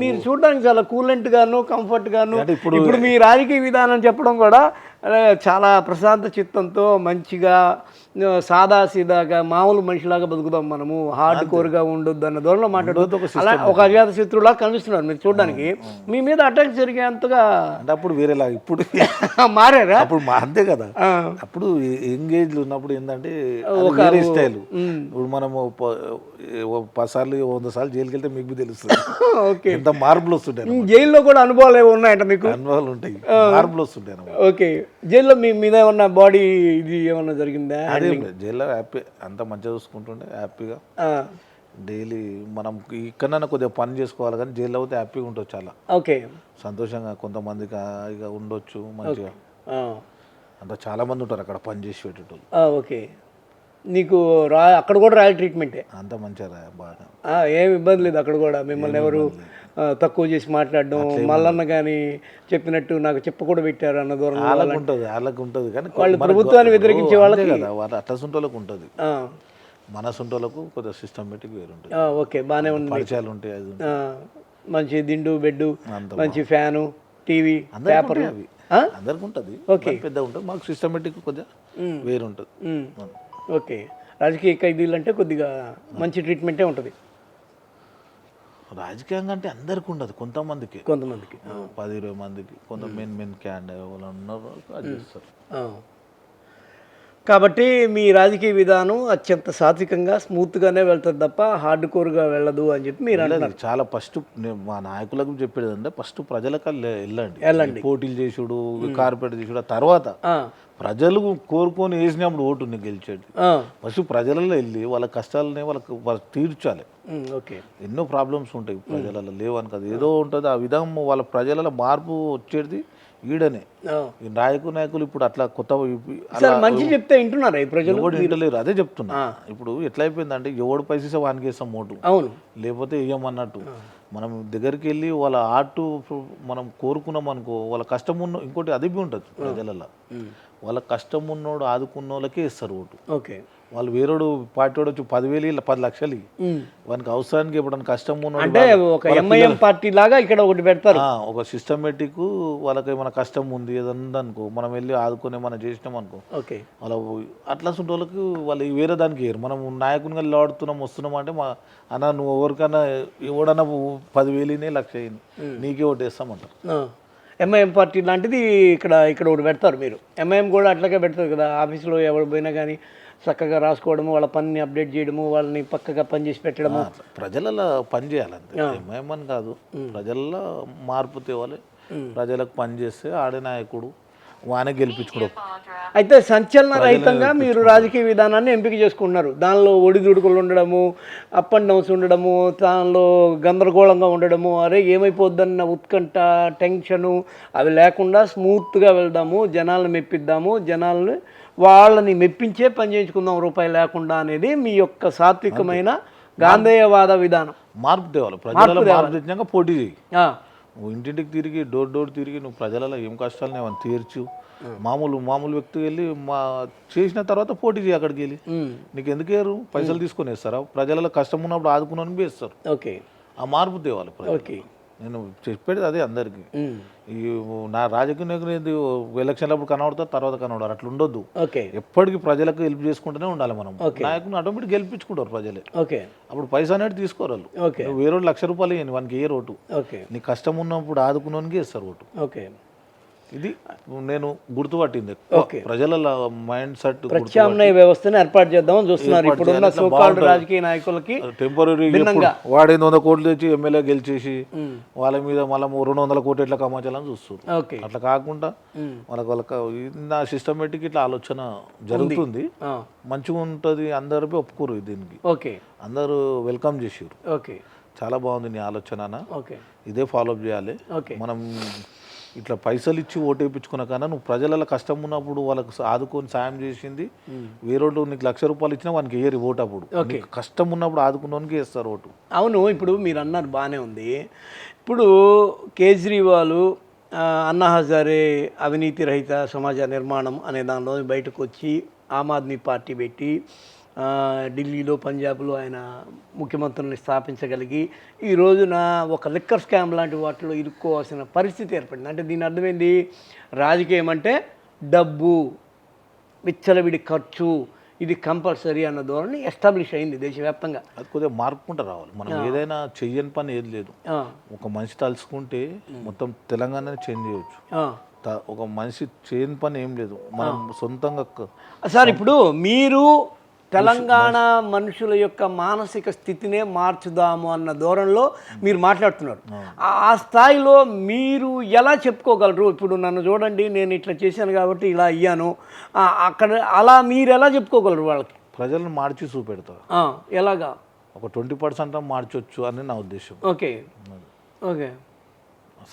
మీరు చూడడానికి చాలా కూలెంట్ గాను కంఫర్ట్ గాను. ఇప్పుడు- ఇప్పుడు మీ రాజకీయ విధానం చెప్పడం కూడా చాలా ప్రశాంత చిత్తంతో మంచిగా ఆ, సాదా సీదాగా మామూలు మనిషిలాగా బతుకుదాం మనము. హార్డ్ కోర్గా ఉండొద్దు అన్న ధోరణిలో మాట్లాడుతూ ఒక అలా ఒక అజాత శత్రువులా కనిపిస్తున్నారు మీరు చూడడానికి. మీ మీద అటాక్ జరిగేంతగా అంటే అప్పుడు వేరేలా ఇప్పుడు మారారా? అప్పుడు అంతే కదా. అప్పుడు ఎంగేజ్ ఉన్నప్పుడు ఏంటంటే వేరే స్టైల్. ఇప్పుడు మనము ప- ఓ పది సార్లు వంద సార్లు జైలుకి వెళ్తే మీకు తెలుస్తుంది. ఓకే. ఎంత మార్పులు వస్తుంటాయి జైల్లో కూడా అనుభవాలు ఏమి ఉన్నాయంట మీకు? అనుభవాలు ఉంటాయి. మార్పులు వస్తుంటాయి. ఓకే. జైల్లో మీ మీద ఏమన్నా బాడీ ఇది ఏమన్నా జరిగిందా? అదేం జైల్లో హ్యాపీ అంత మంచిగా చూసుకుంటుండే హ్యాపీగా. డైలీ మనం ఇక్కడన్నా కొద్దిగా పని చేసుకోవాలి కానీ జైల్లో అయితే హ్యాపీగా ఉంటుంది చాలా. ఓకే. సంతోషంగా కొంతమందికి ఇక ఉండొచ్చు మంచిగా. అంత చాలా మంది ఉంటారు అక్కడ పని చేసి పెట్టేటోళ్ళు. ఓకే. నీకు రా అక్కడ కూడా రాయల్ ట్రీట్మెంటే అంత మంచిగా బాగా. ఆ, ఏం ఇబ్బంది లేదు అక్కడ కూడా. మిమ్మల్ని ఎవరు తక్కువ చేసి మాట్లాడడం మల్లన్న కానీ చెప్పినట్టు నాకు చెప్ప కూడా పెట్టారు అన్న దూరం వాళ్ళకు ఉంటుంది వాళ్ళకు ఉంటుంది కానీ వాళ్ళు ప్రభుత్వాన్ని వ్యతిరేకించే వాళ్ళకి- అంతే కదా వాళ్ళ అట్లా సుంటోళ్ళకు ఉంటుంది మన సుంటోళ్ళకు కొద్దిగా సిస్టమేటిక్ వేరు ఉంటుంది ఓకే బాగానే ఉంది. పరిచయాలు ఉంటాయి అది మంచి దిండు బెడ్ మంచి ఫ్యాను టీవీ పేపర్. అవి? అందరికి ఉంటుంది. ఓకే. పెద్ద ఉంటుంది. మాకు సిస్టమేటిక్ కొద్దిగా వేరు ఉంటుంది ఓకే. రాజకీయ ఖైదీలు అంటే కొద్దిగా మంచి ట్రీట్మెంటే ఉంటుంది. రాజకీయంగా అంటే అందరికి ఉండదు కొంతమందికి. కొంతమందికి. పది ఇరవై మందికి కొంత మెయిన్ మెయిన్ క్యాండ్ వాళ్ళు ఉన్నారు అది చేస్తారు. కాబట్టి మీ రాజకీయ విధానం అత్యంత సాత్వికంగా స్మూత్గానే వెళ్తుంది తప్ప హార్డ్ కోర్గా వెళ్ళదు అని చెప్పి మీరు వెళ్ళదు. చాలా ఫస్ట్ మా నాయకులకు చెప్పేది అంటే ఫస్ట్ ప్రజలకు వెళ్ళ- వెళ్ళండి. వెళ్ళండి. పోటీలు చేసుడు కార్పొరేట్ చేసుడు ఆ తర్వాత ప్రజలు కోరుకొని వేసినప్పుడు ఓటు గెలిచేది ఫస్ట్ ప్రజలలో వెళ్ళి వాళ్ళ కష్టాలని వాళ్ళకి తీర్చాలి. ఓకే. ఎన్నో ప్రాబ్లమ్స్ ఉంటాయి ప్రజలలో. లేవని కదా ఏదో ఉంటుంది. ఆ విధం వాళ్ళ ప్రజలలో మార్పు వచ్చేది ఈడనే. ఈ నాయకు నాయకులు ఇప్పుడు అట్లా కొత్త మంచి చెప్తే వింటున్నారా ప్రజలు? ఎవడు ఇంటలేరు అదే చెప్తున్నా. ఇప్పుడు ఎట్లా అయిపోయిందంటే ఎవడు పైసే వానికి వేస్తాం ఓటు అవును. లేకపోతే వేయమన్నట్టు మనం దగ్గరికి వెళ్ళి వాళ్ళ ఆర్ట్ మనం కోరుకున్నాం అనుకో వాళ్ళ కష్టం ఉన్న ఇంకోటి అది బి ఉంటుంది ప్రజలలో వాళ్ళ కష్టం ఉన్నోడు ఆదుకున్న వాళ్ళకే ఇస్తారు ఓటు. ఓకే. వాళ్ళు వేరేడు పార్టీ వాడు వచ్చి పదివేలు ఇలా పది లక్షలు. వానికి అవసరానికి ఎప్పుడైనా కష్టం అంటే ఒక ఎంఐఎం పార్టీ లాగా ఇక్కడ ఒకటి పెడతారు. ఒక సిస్టమేటిక్ వాళ్ళకి ఏమైనా కష్టం ఉంది ఏదన్నా అనుకో. మనం వెళ్ళి ఆదుకొని ఏమైనా చేసినాం అనుకో. ఓకే. వాళ్ళ అట్లా ఉంటే వాళ్ళకి వాళ్ళు వేరే దానికి వేయరు మనం నాయకునిగా లాడుతున్నాం వస్తున్నాం అంటే మా అన్న నువ్వు ఎవరికన్నా ఎవడన్నా పదివేలునే లక్ష అయింది నీకే ఒకటి వేస్తామంటారు. ఎంఐఎం పార్టీ లాంటిది ఇక్కడ ఇక్కడ ఒకటి పెడతారు మీరు. ఎంఐఎం కూడా అట్లాగే పెడతారు కదా. ఆఫీస్లో ఎవరు పోయినా కానీ చక్కగా రాసుకోవడము వాళ్ళ పనిని అప్డేట్ చేయడము వాళ్ళని పక్కగా పని చేసి పెట్టడము. ప్రజలలో పని చేయాలంతే ఏమేమని కాదు. ప్రజల్లో మార్పు తేవాలి. ప్రజలకు పని చేస్తే ఆడే నాయకుడు వానే గెలిపించుకోవడం అయితే సంచలన రహితంగా మీరు రాజకీయ విధానాన్ని ఎంపిక చేసుకుంటున్నారు దానిలో ఒడిదుడుకులు ఉండడము అప్ అండ్ డౌన్స్ ఉండడము దానిలో గందరగోళంగా ఉండడము అరే ఏమైపోద్దన్న ఉత్కంఠ టెన్షను అవి లేకుండా స్మూత్గా వెళ్దాము జనాలను మెప్పిద్దాము జనాలని వాళ్ళని మెప్పించే పని చేయించుకుందాం రూపాయి లేకుండా అనేది మీ యొక్క సాత్వికమైన గాంధేయవాద విధానం. మార్పు తేవాలి. ప్రజలలో మార్పు తెచ్చినాక పోటీ చేయి నువ్వు ఇంటింటికి తిరిగి డోర్ డోర్ తిరిగి నువ్వు ప్రజలలో ఏం కష్టాలు ఏమైనా తీర్చు. మామూలు మామూలు వ్యక్తి వెళ్ళి మా చేసిన తర్వాత పోటీ చేయి అక్కడికి వెళ్ళి. నీకు ఎందుకు వేరు పైసలు తీసుకొని వేస్తారా? ప్రజలలో కష్టం ఉన్నప్పుడు ఆదుకున్నాను వేస్తారు ఓకే. ఆ మార్పు తేవాలి. ఓకే. నేను చెప్పేది అదే అందరికీ. ఈ నా రాజకీయ నాయకులు ఏంది ఎలక్షన్లప్పుడు కనబడతారు తర్వాత కనబడారు అట్లా ఉండొద్దు. ఓకే. ఎప్పటికీ ప్రజలకు హెల్ప్ చేసుకుంటూనే ఉండాలి మనం. నాయకుని ఆటోమేటిక్ గెలిపించుకుంటారు ప్రజలే. ఓకే. అప్పుడు పైసా అనేది తీసుకోరు వేరే లక్ష రూపాయలు ఇవ్వండి వానికి ఏ ఓకే. నీ కష్టం ఉన్నప్పుడు ఆదుకున్నానికి ఇస్తారు ఓటు. ఓకే. ఇది నేను గుర్తుపట్టింది. ప్రజల మైండ్ సెట్ ప్రత్యామ్నాయ వ్యవస్థను ఏర్పాటు చేద్దామని చూస్తున్నారు. ఇప్పుడున్న సోకాల్డ్ రాజకీయ నాయకులకి టెంపరీ భిన్నంగా. వాడేది వంద కోట్లు తెచ్చి ఎమ్మెల్యే గెలిచేసి వాళ్ళ మీద మళ్ళీ రెండు వందల కోట్లు ఎట్లా కమాచాలని చూస్తారు ఓకే. అట్లా కాకుండా. వాళ్ళకి వాళ్ళకి నా సిస్టమేటిక్ ఇట్లా ఆలోచన జరుగుతుంది. మంచిగా ఉంటుంది అందరూ ఒప్పుకోరు దీనికి. ఓకే. అందరూ వెల్కమ్ చేసారు ఓకే. చాలా బాగుంది నీ ఆలోచన ఇదే ఫాలో అప్ చేయాలి. మనం ఇట్లా పైసలు ఇచ్చి ఓటు వేయించుకున్న కన్నా నువ్వు ప్రజల కష్టం ఉన్నప్పుడు వాళ్ళకు ఆదుకొని సాయం చేసింది వేరేళ్ళు నీకు లక్ష రూపాయలు ఇచ్చినా వానికి వేయరు ఓటు అప్పుడు. కష్టం ఉన్నప్పుడు ఆదుకున్నవానికి వేస్తారు ఓటు. అవును ఇప్పుడు మీరు అన్నారు బాగానే ఉంది. ఇప్పుడు కేజ్రీవాల్ అన్నా హజారే అవినీతి రహిత సమాజ నిర్మాణం అనే దానిలో బయటకు వచ్చి ఆమ్ ఆద్మీ పార్టీ పెట్టి ఢిల్లీలో పంజాబ్లో ఆయన ముఖ్యమంత్రుల్ని స్థాపించగలిగి ఈ రోజున ఒక లిక్కర్ స్కామ్ లాంటి వాటిలో ఇరుక్కోవాల్సిన పరిస్థితి ఏర్పడింది. అంటే దీని అర్థమైంది? రాజకీయం అంటే డబ్బు విచ్చలవిడి ఖర్చు ఇది కంపల్సరీ అన్న ధోరణి ఎస్టాబ్లిష్ అయింది దేశవ్యాప్తంగా. అది కొద్దిగా మార్పుకుంటూ రావాలి. మనం ఏదైనా చెయ్యని పని ఏది లేదు. ఒక మనిషి తలుచుకుంటే మొత్తం తెలంగాణనే చేంజ్ చేయవచ్చు ఒక మనిషి చేయని పని ఏం లేదు. మనం సొంతంగా సార్ ఇప్పుడు మీరు తెలంగాణ మనుషుల యొక్క మానసిక స్థితినే మార్చుదాము అన్న ధోరణిలో మీరు మాట్లాడుతున్నారు. ఆ- స్థాయిలో మీరు ఎలా చెప్పుకోగలరు? ఇప్పుడు నన్ను చూడండి నేను ఇట్లా చేశాను కాబట్టి ఇలా అయ్యాను. అక్కడ అలా మీరు ఎలా చెప్పుకోగలరు వాళ్ళకి? ప్రజలను మార్చి చూపెడతారు. ఎలాగా? ఒక ట్వంటీ పర్సెంట్ మార్చొచ్చు అని నా ఉద్దేశం. ఓకే. ఓకే.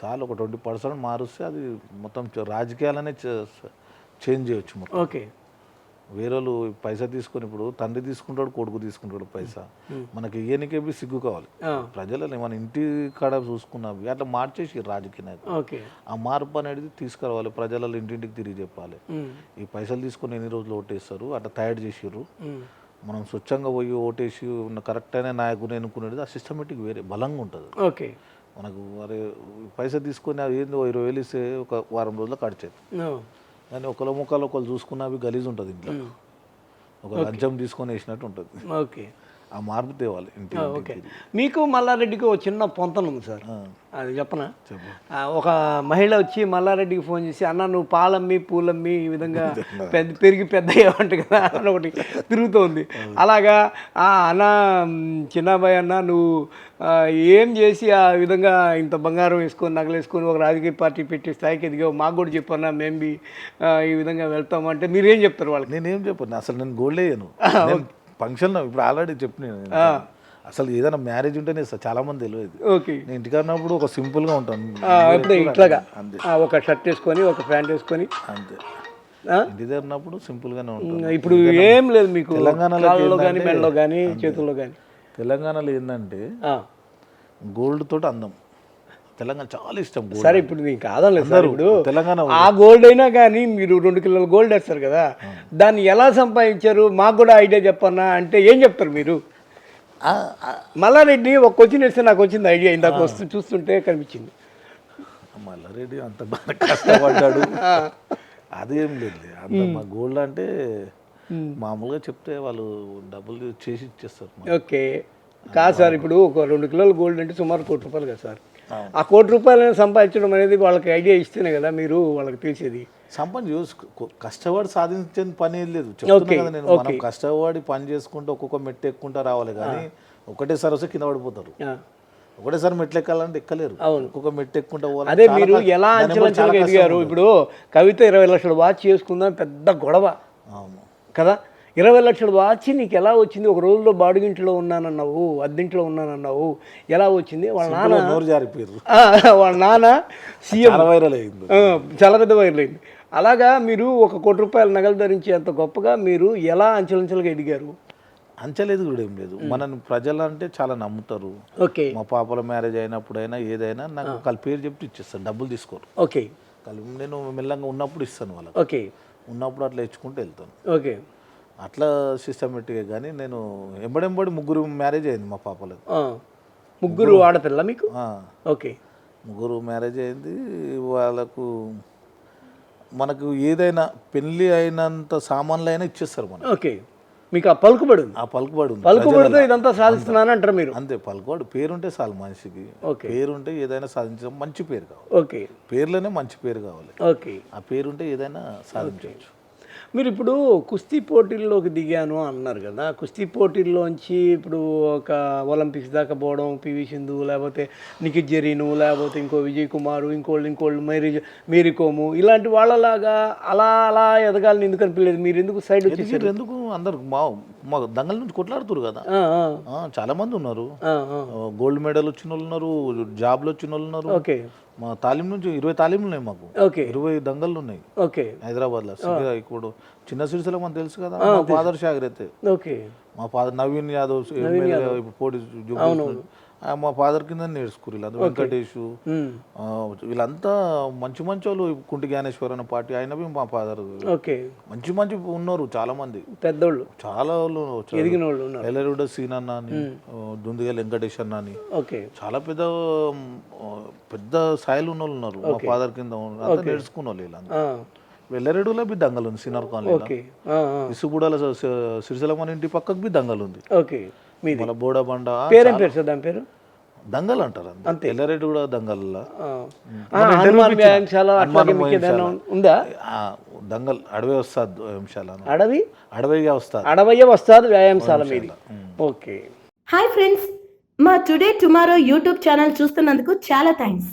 చాలు ఒక ట్వంటీ పర్సెంట్ మారుస్తే అది మొత్తం రాజకీయాలనే చేంజ్ చేయొచ్చు ఓకే. వేరే వాళ్ళు పైసా తీసుకొని ఇప్పుడు తండ్రి తీసుకుంటాడు కొడుకు తీసుకుంటాడు పైసా. మనకి ఇయ్యనికే సిగ్గు కావాలి. ప్రజలని మన ఇంటి కాడ చూసుకున్నవి అట్లా మార్చేసి రాజకీయ నాయకులు. ఆ మార్పు అనేది తీసుకురావాలి ప్రజలలో ఇంటింటికి తిరిగి చెప్పాలి. ఈ పైసలు తీసుకొని ఎన్ని రోజులు ఓటేస్తారు అట్లా తయారు చేసిర్రు. ఉమ్, మనం స్వచ్ఛంగా పోయి ఓటేసి ఉన్న కరెక్ట్ అయిన నాయకుని ఎన్నుకునేది ఆ సిస్టమేటిక్ వేరే బలంగా ఉంటుంది. ఓకే. మనకు అరే పైసలు తీసుకొని అది ఏందో ఇరవై వేలు ఇస్తే ఒక వారం రోజుల్లో కడిచేది కానీ ఒకళ్ళ ముఖాలు ఒకళ్ళు చూసుకున్నవి గలీజ్ ఉంటుంది ఇంట్లో. ఒక లంచం తీసుకొని వేసినట్టు ఉంటుంది. ఓకే. ఆ మార్పు తేవాలి ఇంటి ఓకే. మీకు మల్లారెడ్డికి ఒక చిన్న పొంతన ఉంది సార్. అది చెప్పనా? ఒక మహిళ వచ్చి మల్లారెడ్డికి ఫోన్ చేసి అన్న నువ్వు పాలమ్మి పూలమ్మి ఈ విధంగా పెద్ద పెరిగి పెద్ద అయ్యావంట కదా అని ఒకటి తిరుగుతోంది. అలాగా ఆ అన్న చిన్నబాయ్ అన్న నువ్వు ఏం చేసి ఆ విధంగా ఇంత బంగారం వేసుకొని నగలేసుకొని ఒక రాజకీయ పార్టీ పెట్టి స్థాయికి ఎదిగావు? మాకు కూడా చెప్పన్నా మేము ఈ విధంగా వెళ్తామంటే మీరేం చెప్తారు వాళ్ళకి? నేనేం చెప్పను? అసలు నేను గోల్డ్ వేయను నేను ఫంక్షన్ ఇప్పుడు ఆల్రెడీ చెప్పిన. అసలు ఏదైనా మ్యారేజ్ ఉంటేనే చాలా మంది తెలియదు ఓకే. నేను ఇంటికి ఉన్నప్పుడు ఒక సింపుల్గా ఉంటాను. ఇట్లాగా. అంతే. ఒక షర్ట్ వేసుకొని ఒక ప్యాంట్ వేసుకొని. అంతే? ఇంటి దగ్గర ఉన్నప్పుడు సింపుల్ గానే ఉంటాను. ఇప్పుడు ఏం లేదు మీకు. తెలంగాణలో కానీ మెడలో కానీ చేతుల్లో కానీ తెలంగాణలో ఏంటంటే గోల్డ్ తోటి అందం. తెలంగాణ చాలా ఇష్టం సరే ఇప్పుడు నీకు కాదనలేదు సార్ ఇప్పుడు తెలంగాణ ఆ గోల్డ్ అయినా కానీ మీరు రెండు కిలోల గోల్డ్ వేస్తారు కదా దాన్ని ఎలా సంపాదించారు? మాకు కూడా ఐడియా చెప్పన్నా అంటే ఏం చెప్తారు మీరు? మల్లారెడ్డి ఒక క్వశ్చన్ వేస్తే నాకు వచ్చింది ఐడియా ఇందాక వస్తూ చూస్తుంటే కనిపించింది. మల్లారెడ్డి అంత బాగా కష్టపడ్డాడు. అదేం లేదు. అంత మా గోల్డ్ అంటే మామూలుగా చెప్తే వాళ్ళు డబ్బులు చేసి ఇచ్చేస్తారు. ఓకే. కాదు సార్ ఇప్పుడు ఒక రెండు కిలోల గోల్డ్ అంటే సుమారు కోటి రూపాయలు కదా సార్. ఆ కోటి రూపాయలను సంపాదించడం అనేది వాళ్ళకి ఐడియా ఇస్తేనే కదా మీరు వాళ్ళకి తెలిసేది. సంపాదన చూసుకో కష్టపడి సాధించని పని లేదు. చెప్తున్నా నేను మనం కష్టపడి పని చేసుకుంటూ ఒక్కొక్క మెట్టు ఎక్కుంటా రావాలి కానీ ఒకటేసారి వస్తే కింద పడిపోతారు. ఒకటేసారి మెట్లు ఎక్కాలంటే ఎక్కలేరు. ఒక్కొక్క మెట్టు ఎక్కుంటా పోవాలి. అదే మీరు ఎలా అంచెలంచెలుగా ఎదిగారు? ఇప్పుడు కవిత ఇరవై లక్షల వాచ్ చేసుకుందాం పెద్ద గొడవ. అవును. కదా? ఇరవై లక్షల వాచ్ నీకు ఎలా వచ్చింది? ఒక రోజులో బాడుగింట్లో ఉన్నానన్నావు అద్దెంట్లో ఉన్నానన్నావు ఎలా వచ్చింది? వాళ్ళ నాన్న నోరు జారిపోయారు ఆ, వాళ్ళ నాన్న సీఎం. వైరల్ అయింది. చాలా పెద్ద వైరల్ అయింది. అలాగా మీరు ఒక కోటి రూపాయల నగలు ధరించి అంత గొప్పగా మీరు ఎలా అంచెలంచెలుగా ఎదిగారు? అంచలేదు కూడా ఏం లేదు. మనని ప్రజలు అంటే చాలా నమ్ముతారు. ఓకే. మా పాపల మ్యారేజ్ అయినప్పుడైనా ఏదైనా నాకు వాళ్ళ పేరు చెప్తే ఇచ్చేస్తాను. డబ్బులు తీసుకోరు. ఓకే. నేను మెల్లంగా ఉన్నప్పుడు ఇస్తాను వాళ్ళకి. ఓకే. ఉన్నప్పుడు అట్లా ఇచ్చుకుంటూ వెళ్తాను. ఓకే. అట్లా సిస్టమేటిక్గా కానీ నేను ఎంబడెంబడి ముగ్గురు మ్యారేజ్ అయింది మా పాపలది. ఆ. ముగ్గురు ఆడపిల్ల మీకు? ఓకే. ముగ్గురు మ్యారేజ్ అయింది. వాళ్ళకు మనకు ఏదైనా పెళ్ళి అయినంత సామాన్లు అయినా ఇచ్చేస్తారు మనకు. ఓకే. మీకు ఆ పలుకుబడి ఆ పలుకుబడి పలుకుబడితో ఇదంతా సాధిస్తున్నాను అంటారు మీరు? అంతే పలుకుబడి. పేరుంటే చాలు మనిషికి. పేరుంటే ఏదైనా సాధించడం మంచి పేరు కావాలి. ఓకే. పేర్లోనే మంచి పేరు కావాలి. ఓకే. ఆ పేరుంటే ఏదైనా సాధించవచ్చు. మీరు ఇప్పుడు కుస్తీ పోటీల్లోకి దిగాను అన్నారు కదా. కుస్తీ పోటీల్లోంచి ఇప్పుడు ఒక ఒలింపిక్స్ దాకా పోవడం పివి సింధు లేకపోతే నిఖిత్ జరీను లేకపోతే ఇంకో విజయ్ కుమార్ ఇంకోళ్ళు ఇంకోళ్ళు మేరీ మేరీ కోము ఇలాంటి వాళ్ళలాగా అలా అలా ఎదగాలని ఎందుకు అనిపించలేదు మీరు ఎందుకు సైడ్ వచ్చేసారు? ఎందుకు అందరు మా మా దంగల నుంచి కొట్లాడుతురు కదా. చాలా మంది ఉన్నారు. గోల్డ్ మెడల్ వచ్చిన వాళ్ళు ఉన్నారు జాబ్లు వచ్చిన వాళ్ళు ఉన్నారు. ఓకే. మా తాలీం నుంచి ఇరవై తాలీంలు ఉన్నాయి మాకు. ఓకే. ఇరవై దంగళ్ళు ఉన్నాయి. ఓకే. హైదరాబాద్లో. సిరిగా ఇప్పుడు చిన్న సిరిసిలో మనకు తెలుసు కదా. మా ఫాదర్ షాగర్ అయితే ఓకే. మా ఫాదర్ నవీన్ యాదవ్ ఇప్పుడు పోటీ మా ఫాదర్ కింద నేర్చుకురు వీళ్ళంతా వెంకటేష్ వీళ్ళంతా మంచి మంచి వాళ్ళు కుంటి జ్ఞానేశ్వర్ అనే పార్టీ ఆయన మా ఫాదర్ మంచి మంచి ఉన్నారు చాలా మంది పెద్దోళ్ళు. చాలా వాళ్ళు ఎల్లరుడ సీన్ అన్న అని దుందిగా వెంకటేష్ అన్న అని చాలా పెద్ద పెద్ద స్థాయిలో ఉన్న వాళ్ళు ఉన్నారు. మా ఫాదర్ కింద అంతా నేర్చుకున్న వాళ్ళు వీళ్ళంతా. ఆ, వెల్లరెడ్డిలో బి దంగలు ఉంది సీనియర్ కాలనీలో ఓకే. ఆ, ఆ, ఇసుగూడల సిరిసిల మన ఇంటి పక్కకు బి దంగలు ఉంది ఓకే. మీది? మన బోడబండ పేరేం పేరు సార్ దాని పేరు? దంగల్ అంటారు అంతే. ఎల్లరెడ్డి కూడా దంగల్లో. ఉందా? ఆ, దంగల్ అడవి వస్తాది వ్యాయామశాల. అడవి? అడవిగా వస్తాది. అడవయ్య వస్తాది వ్యాయామశాల మీది. ఓకే. హాయ్ ఫ్రెండ్స్ మా టుడే టుమారో యూట్యూబ్ ఛానల్ చూస్తున్నందుకు చాలా థ్యాంక్స్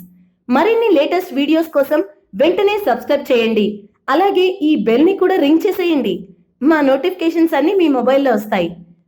మరిన్ని లేటెస్ట్ వీడియోస్ కోసం వెంటనే సబ్స్క్రైబ్ చేయండి. అలాగే ఈ బెల్ని కూడా రింగ్ చేసేయండి. మా నోటిఫికేషన్స్ అన్ని మీ మొబైల్లో వస్తాయి.